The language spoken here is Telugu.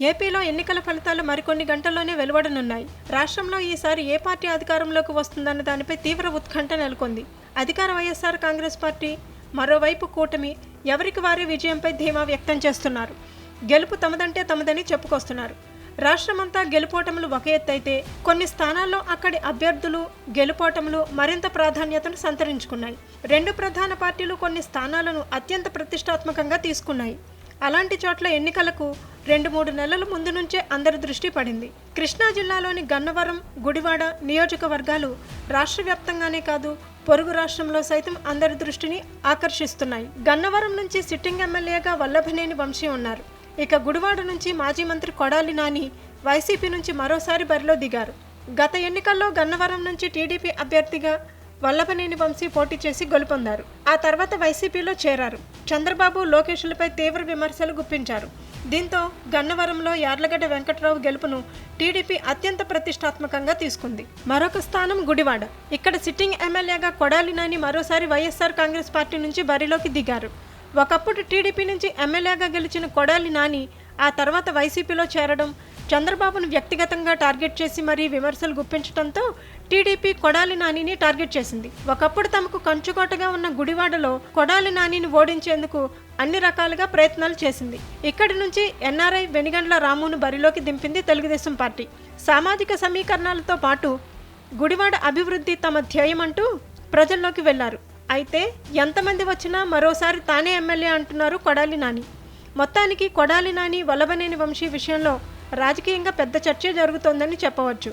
ఏపీలో ఎన్నికల ఫలితాలు మరికొన్ని గంటల్లోనే వెలువడనున్నాయి. రాష్ట్రంలో ఈసారి ఏ పార్టీ అధికారంలోకి వస్తుందన్న దానిపై తీవ్ర ఉత్కంఠ నెలకొంది. అధికార వైఎస్ఆర్ కాంగ్రెస్ పార్టీ మరోవైపు కూటమి ఎవరికి వారే విజయంపై ధీమా వ్యక్తం చేస్తున్నారు. గెలుపు తమదంటే తమదని చెప్పుకొస్తున్నారు. రాష్ట్రమంతా గెలుపోటములు ఒక ఎత్తైతే కొన్ని స్థానాల్లో అక్కడి అభ్యర్థులు గెలుపోటములు మరింత ప్రాధాన్యతను సంతరించుకున్నాయి. రెండు ప్రధాన పార్టీలు కొన్ని స్థానాలను అత్యంత ప్రతిష్టాత్మకంగా తీసుకున్నాయి. అలాంటి చోట్ల ఎన్నికలకు రెండు మూడు నెలల ముందు నుంచే అందరి దృష్టి పడింది. కృష్ణా జిల్లాలోని గన్నవరం గుడివాడ నియోజకవర్గాలు రాష్ట్ర వ్యాప్తంగానే కాదు పొరుగు రాష్ట్రంలో సైతం అందరి దృష్టిని ఆకర్షిస్తున్నాయి. గన్నవరం నుంచి సిట్టింగ్ ఎమ్మెల్యేగా వల్లభనేని వంశీ ఉన్నారు. ఇక గుడివాడ నుంచి మాజీ మంత్రి కొడాలి నాని వైసీపీ నుంచి మరోసారి బరిలో దిగారు. గత ఎన్నికల్లో గన్నవరం నుంచి టీడీపీ అభ్యర్థిగా వల్లభనేని వంశీ పోటీ చేసి గెలుపొందారు. ఆ తర్వాత వైసీపీలో చేరారు. చంద్రబాబు లోకేష్లపై తీవ్ర విమర్శలు గుప్పించారు. దీంతో గన్నవరంలో యార్లగడ్డ వెంకట్రావు గెలుపును టీడీపీ అత్యంత ప్రతిష్టాత్మకంగా తీసుకుంది. మరొక స్థానం గుడివాడ. ఇక్కడ సిట్టింగ్ ఎమ్మెల్యేగా కొడాలి నాని మరోసారి వైఎస్ఆర్ కాంగ్రెస్ పార్టీ నుంచి బరిలోకి దిగారు. ఒకప్పుడు టీడీపీ నుంచి ఎమ్మెల్యేగా గెలిచిన కొడాలి నాని ఆ తర్వాత వైసీపీలో చేరడం చంద్రబాబును వ్యక్తిగతంగా టార్గెట్ చేసి మరీ విమర్శలు గుప్పించడంతో టీడీపీ కొడాలి నానిని టార్గెట్ చేసింది. ఒకప్పుడు తమకు కంచుకోటగా ఉన్న గుడివాడలో కొడాలి నానిని ఓడించేందుకు అన్ని రకాలుగా ప్రయత్నాలు చేసింది. ఇక్కడి నుంచి ఎన్ఆర్ఐ వెనిగండ్ల రామును బరిలోకి దింపింది తెలుగుదేశం పార్టీ. సామాజిక సమీకరణాలతో పాటు గుడివాడ అభివృద్ధి తమ ధ్యేయమంటూ ప్రజల్లోకి వెళ్ళారు. అయితే ఎంతమంది వచ్చినా మరోసారి తానే ఎమ్మెల్యే అంటున్నారు కొడాలి నాని. మొత్తానికి కొడాలి నాని వల్లభనేని వంశీ విషయంలో రాజకీయంగా పెద్ద చర్చ జరుగుతోందని చెప్పవచ్చు.